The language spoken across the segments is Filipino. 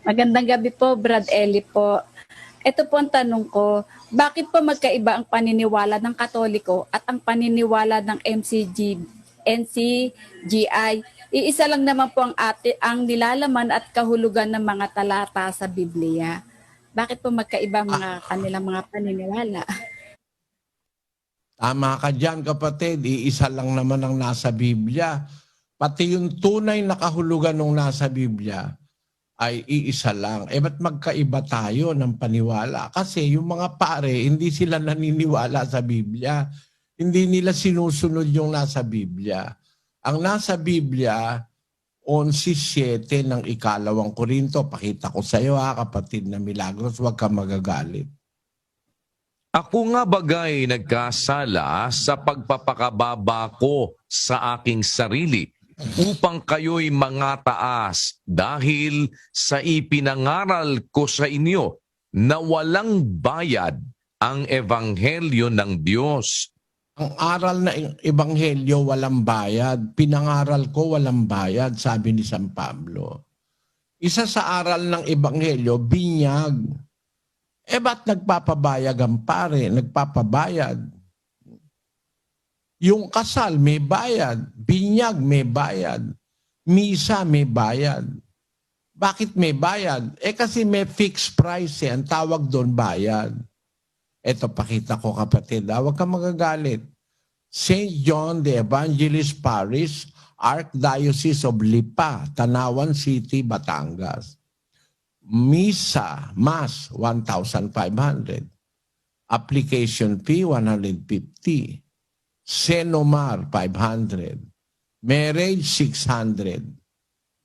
Magandang gabi po, Brad Eli po. Ito po ang tanong ko, bakit po magkaiba ang paniniwala ng Katoliko at ang paniniwala ng MCG, NCGI? Iisa lang naman po ang, ati, ang nilalaman at kahulugan ng mga talata sa Biblia. Bakit po magkaiba ang mga kanilang mga paniniwala? Tama ka dyan, kapatid. Iisa lang naman ang nasa Biblia. Pati yung tunay na kahulugan ng nasa Biblia ay iisa lang. Eh, ba't magkaiba tayo ng paniwala? Kasi yung mga pare, hindi sila naniniwala sa Biblia. Hindi nila sinusunod yung nasa Biblia. Ang nasa Biblia, 11.7 ng ikalawang Korinto. Pakita ko sa iyo ha, kapatid na Milagros, huwag ka magagalit. Ako nga bagay nagkasala sa pagpapakababa ko sa aking sarili upang kayo'y mga taas dahil sa ipinangaral ko sa inyo na walang bayad ang ebanghelyo ng Diyos. Ang aral na ebanghelyo walang bayad. Pinangaral ko walang bayad, sabi ni San Pablo. Isa sa aral ng ebanghelyo, binyag. Eh ba't nagpapabayag ang pare? Nagpapabayad. Yung kasal may bayad. Binyag may bayad. Misa may bayad. Bakit may bayad? Eh kasi may fixed price eh. Ang tawag doon bayad. Ito, pakita ko kapatid. ah. Huwag ka magagalit. St. John the Evangelist Parish, Archdiocese of Lipa, Tanawan City, Batangas. Misa, Mass, 1,500. Application fee, 150. Senomar, 500. Marriage, 600.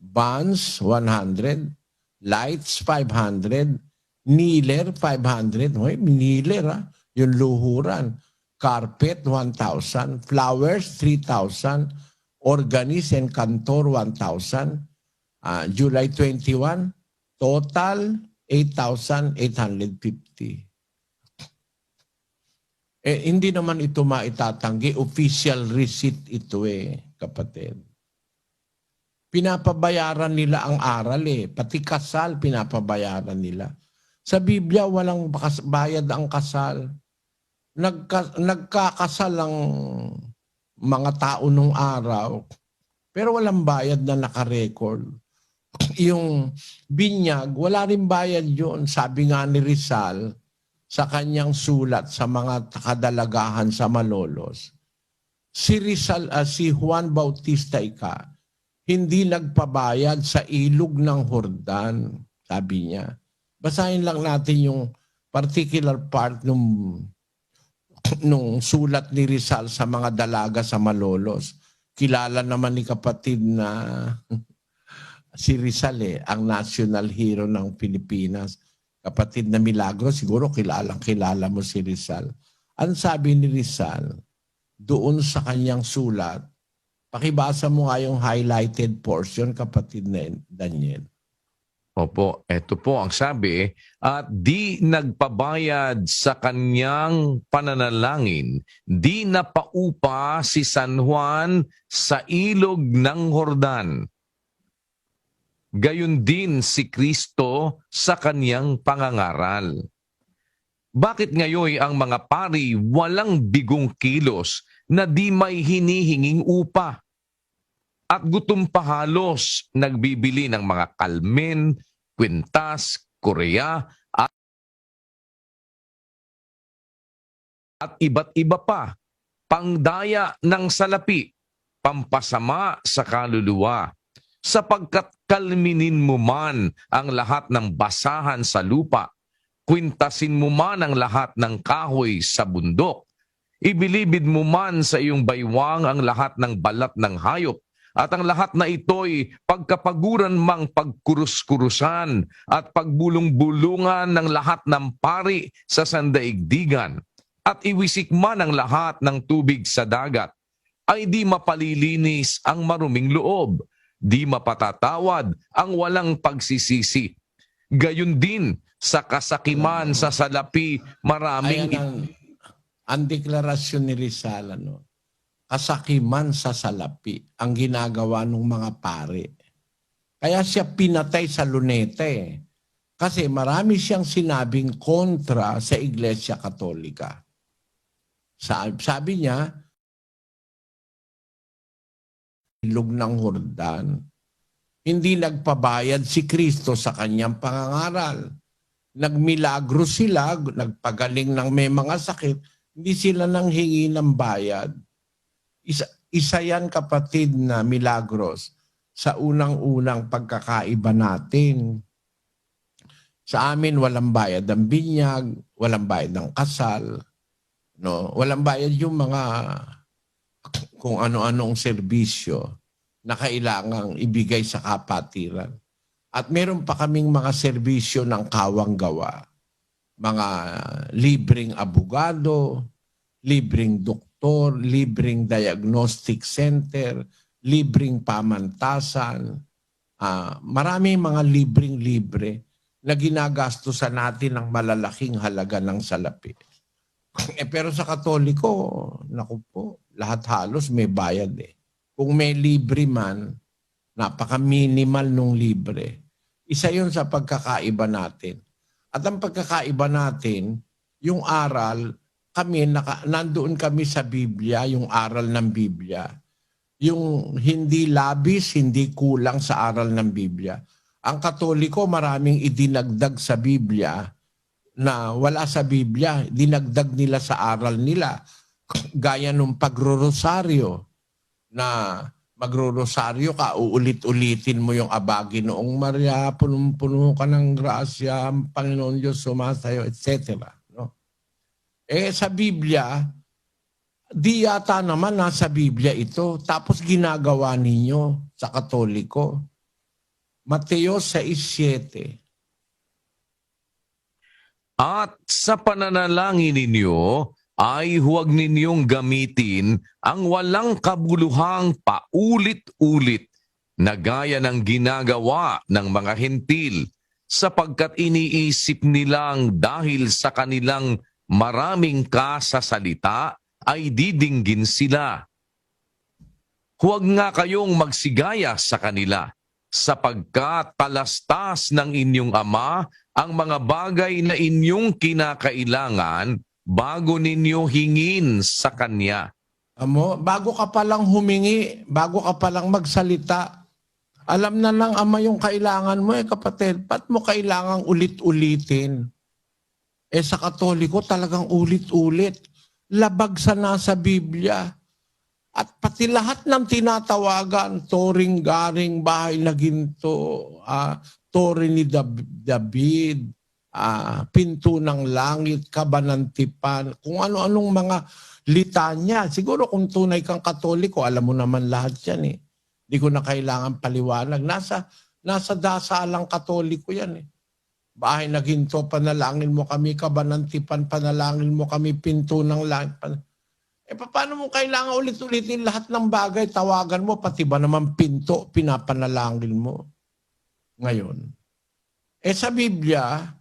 Bonds, 100. Lights, 500. Kneeler, 500. Hoy, kneeler ha. Yung luhuran. Carpet, 1,000. Flowers, 3,000. Organist and cantor, 1,000. Ah, July 21, total 8,850. Eh, hindi naman ito maitatanggi. Official receipt ito eh, kapatid. Pinapabayaran nila ang aral eh. Pati kasal, pinapabayaran nila. Sa Biblia, walang bayad ang kasal. Nagka, nagkakasal ang mga tao nung araw, pero walang bayad na nakarecord. Yung binyag, wala rin bayad yun. Sabi nga ni Rizal sa kanyang sulat sa mga kadalagahan sa Malolos. Si Rizal, ah, si Juan Bautista Ika, hindi nagpabayad sa ilog ng Hordan, sabi niya. Basahin lang natin yung particular part nung nung sulat ni Rizal sa mga dalaga sa Malolos. Kilala naman ni kapatid na si Rizal eh, ang national hero ng Pilipinas. Kapatid na Milagro, siguro kilalang kilala mo si Rizal. Ang sabi ni Rizal, doon sa kanyang sulat, pakibasa mo nga yung highlighted portion, kapatid na Daniel. Opo, eto po ang sabi, at di nagpabayad sa kanyang pananalangin, di napaupa si San Juan sa ilog ng Hordan. Gayon din si Kristo sa kanyang pangangaral. Bakit ngayon ang mga pari walang bigong kilos na di may hinihinging upa? At gutom pa halos nagbibili ng mga kalmen, kwintas, korea, at, at iba't iba pa. Pangdaya ng salapi, pampasama sa kaluluwa, sapagkat kalminin mo man ang lahat ng basahan sa lupa, kwintasin mo man ang lahat ng kahoy sa bundok, ibilibid mo man sa iyong baywang ang lahat ng balat ng hayop, at ang lahat na ito'y pagkapaguran mang pagkurus-kurusan at pagbulong-bulungan ng lahat ng pari sa sandaigdigan at iwisik man ang lahat ng tubig sa dagat ay di mapalilinis ang maruming loob, di mapatatawad ang walang pagsisisi. Gayun din sa kasakiman sa salapi maraming Ayan ang, ang deklarasyon ni Rizal, ano, kasakiman sa salapi ang ginagawa ng mga pare. Kaya siya pinatay sa luneta eh. Kasi marami siyang sinabing kontra sa Iglesia Katolika. Sa- Sabi niya, ilog ng Hordan, hindi nagpabayad si Kristo sa kanyang pangangaral. Nagmilagro sila, nagpagaling ng may mga sakit, hindi sila nang hingi ng bayad. Isa, isa yan kapatid na milagros sa unang-unang pagkakaiba natin. Sa amin walang bayad ng binyag, walang bayad ng kasal, no? Walang bayad yung mga kung ano-anong serbisyo na kailangang ibigay sa kapatiran. At meron pa kaming mga serbisyo ng kawang gawa. Mga libreng abogado, libreng doktor, libreng diagnostic center, libreng pamantasan. Ah, maraming mga libreng libre na ginagastusan natin ng malalaking halaga ng salapi. Eh, pero sa Katoliko, naku po, lahat halos may bayad eh. Kung may libre man, napaka-minimal nung libre. Isa yun sa pagkakaiba natin. At ang pagkakaiba natin, yung aral, kami, naka, nandoon kami sa Biblia, yung aral ng Biblia. Yung hindi labis, hindi kulang sa aral ng Biblia. Ang Katoliko, maraming idinagdag sa Biblia na wala sa Biblia, dinagdag nila sa aral nila. Gaya nung pagrorosaryo na magro-rosaryo ka, uulit-ulitin mo yung abagi noong Maria, punong-puno ka ng grasya, ang Panginoon Diyos sumasayo, etc. No? Eh sa Biblia, di yata naman nasa Biblia ito. Tapos ginagawa ninyo sa Katoliko. Mateo 6.7 At sa pananalangin ninyo ay huwag ninyong gamitin ang walang kabuluhang paulit-ulit na gaya ng ginagawa ng mga hentil sapagkat iniisip nilang dahil sa kanilang maraming kasasalita ay didinggin sila. Huwag nga kayong magsigaya sa kanila sapagkat talastas ng inyong ama ang mga bagay na inyong kinakailangan bago ninyo hingin sa Kanya. Amo, bago ka palang humingi, bago ka palang magsalita, alam na ng ama yung kailangan mo eh kapatid. Ba't mo kailangang ulit-ulitin? Eh sa katoliko talagang ulit-ulit. Labag sa nasa Biblia. At pati lahat ng tinatawagan, toring garing bahay na ginto, ah, tore ni David, ah, pinto ng langit, kabanantipan, kung ano-anong mga litanya. Siguro kung tunay kang katoliko, alam mo naman lahat yan eh. Hindi ko na kailangan paliwanag. Nasa, nasa dasalang katoliko yan eh. Bahay na ginto, panalangin mo kami, kabanantipan, panalangin mo kami, pinto ng langit. Pan- eh paano mo kailangan ulit-ulitin lahat ng bagay, tawagan mo, pati ba naman pinto, pinapanalangin mo. Ngayon. Eh sa Biblia,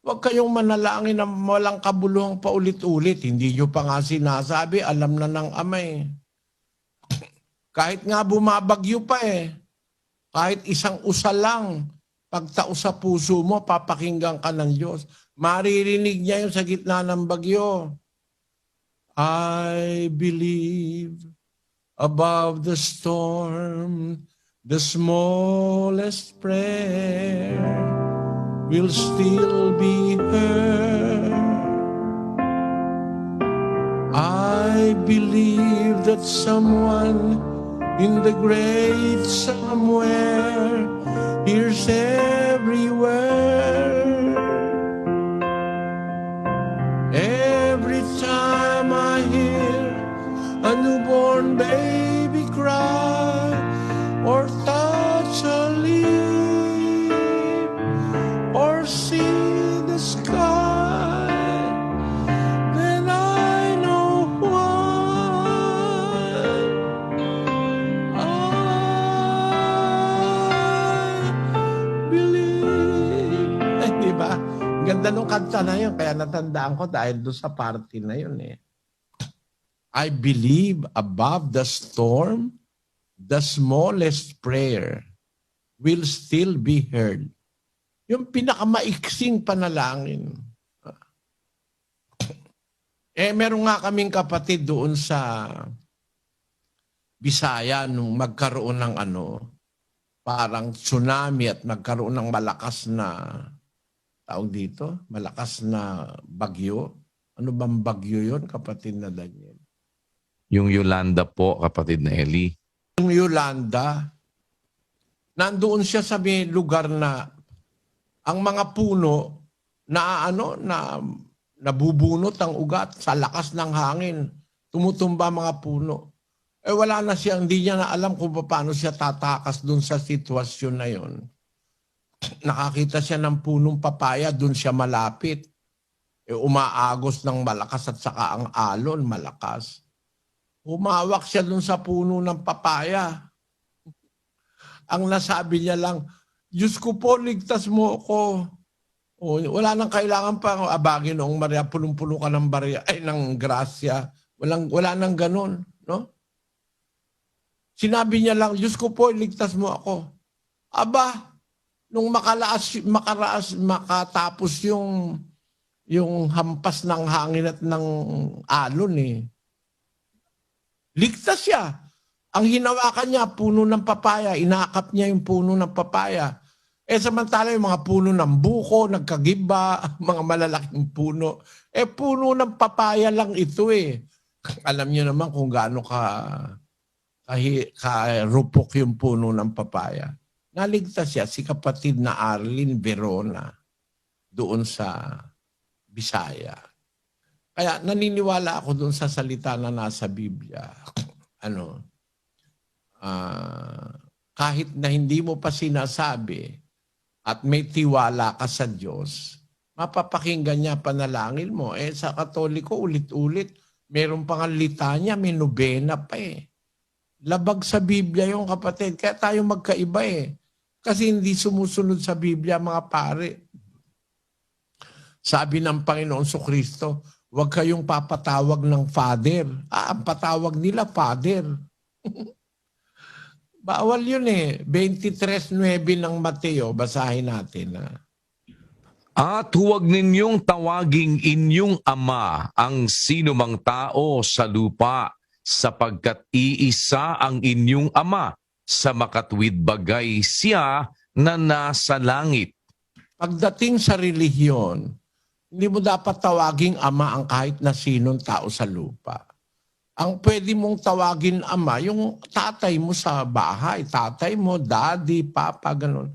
Huwag kayong manalangin na walang kabuluhang paulit-ulit. Hindi nyo pa nga sinasabi, alam na ng amay. Kahit nga bumabagyo pa eh. Kahit isang usa lang, pagtao sa puso mo, papakinggan ka ng Diyos. Maririnig niya yun sa gitna ng bagyo. I believe above the storm, the smallest prayer will still be heard. I believe that someone in the great somewhere hears every word. Ganda nung kanta na yun, kaya natandaan ko dahil doon sa party na yun eh. I believe above the storm, the smallest prayer will still be heard. Yung pinakamaiksing panalangin. Eh, meron nga kaming kapatid doon sa Bisaya nung magkaroon ng ano, parang tsunami at magkaroon ng malakas na tawag dito, malakas na bagyo. Ano bang bagyo yon kapatid na Daniel? Yung Yolanda po, kapatid na Eli. Yung Yolanda, nandoon siya sa may lugar na ang mga puno na ano na nabubunot ang ugat sa lakas ng hangin. Tumutumba mga puno. Eh wala na siya, hindi niya na alam kung paano siya tatakas dun sa sitwasyon na yon. Nakakita siya ng punong papaya, dun siya malapit. Eh, umaagos ng malakas at saka ang alon malakas. Humawak siya dun sa puno ng papaya. Ang nasabi niya lang, Diyos ko po, ligtas mo ako. O, wala nang kailangan pa abagin noong Maria, punong-puno ka ng barya, ay ng grasya. Walang, wala nang ganun, no? Sinabi niya lang, Diyos ko po, ligtas mo ako. Aba, nung makalaas, makaraas, makatapos yung yung hampas ng hangin at ng alon eh. Ligtas siya. Ang hinawakan niya, puno ng papaya. Inakap niya yung puno ng papaya. Eh samantala yung mga puno ng buko, nagkagiba, mga malalaking puno. Eh puno ng papaya lang ito eh. Alam niyo naman kung gaano ka kahi, karupok yung puno ng papaya. Naligtas siya si kapatid na Arlene Verona doon sa Bisaya. Kaya naniniwala ako doon sa salita na nasa Biblia. ano, ah, kahit na hindi mo pa sinasabi at may tiwala ka sa Diyos, mapapakinggan niya panalangin mo. Eh sa Katoliko, ulit-ulit, meron pang litanya, may nobena pa eh. Labag sa Biblia yung kapatid. Kaya tayo magkaiba eh. Kasi hindi sumusunod sa Biblia mga pare. Sabi ng Panginoon so Kristo, huwag kayong papatawag ng Father. Ah, ang patawag nila Father. Bawal yun eh. 23.9 ng Mateo, basahin natin. Ah. At huwag ninyong tawaging inyong ama ang sinumang tao sa lupa sapagkat iisa ang inyong ama sa makatwid bagay siya na nasa langit. Pagdating sa relihiyon, hindi mo dapat tawaging ama ang kahit na sinong tao sa lupa. Ang pwede mong tawagin ama, yung tatay mo sa bahay, tatay mo, daddy, papa, ganun.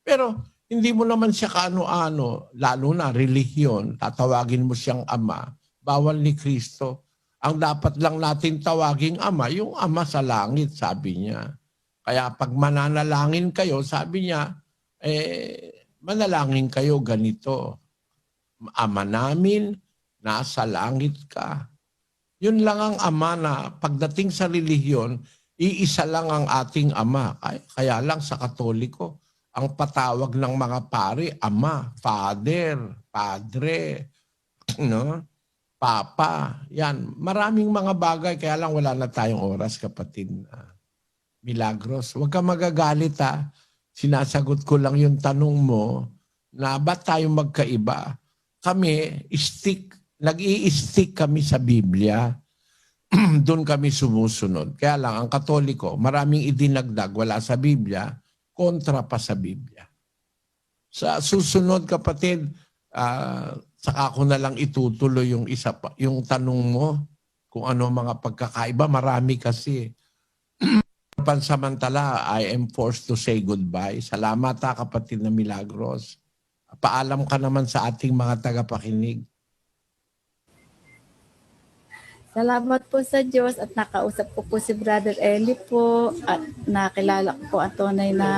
Pero hindi mo naman siya kaano-ano, lalo na relihiyon, tatawagin mo siyang ama, bawal ni Kristo. Ang dapat lang natin tawaging ama, yung ama sa langit, sabi niya. Kaya pag mananalangin kayo, sabi niya, eh, manalangin kayo ganito. Ama namin, nasa langit ka. Yun lang ang ama na pagdating sa relihiyon, iisa lang ang ating ama. Kaya, kaya lang sa katoliko, ang patawag ng mga pari, ama, father, padre, no? Papa. Yan, maraming mga bagay, kaya lang wala na tayong oras, kapatid. Milagros. Huwag ka magagalit ha. Sinasagot ko lang yung tanong mo na ba't tayo magkaiba? Kami, stick, nag-i-stick kami sa Biblia. Doon kami sumusunod. Kaya lang, ang katoliko, maraming idinagdag, wala sa Biblia, kontra pa sa Biblia. Sa susunod, kapatid, ah, saka ko na lang itutuloy yung isa pa, yung tanong mo kung ano mga pagkakaiba, marami kasi. Pansamantala, I am forced to say goodbye. Salamat ha, kapatid na Milagros. Paalam ka naman sa ating mga tagapakinig. Salamat po sa Diyos at nakausap ko po si Brother Eli po at nakilala ko po ang tunay na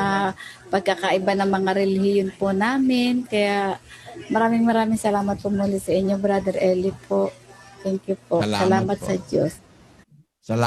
pagkakaiba ng mga relihiyon po namin. Kaya maraming maraming salamat po muli sa inyo, Brother Eli po. Thank you po. Salamat Salamat, po. sa Diyos.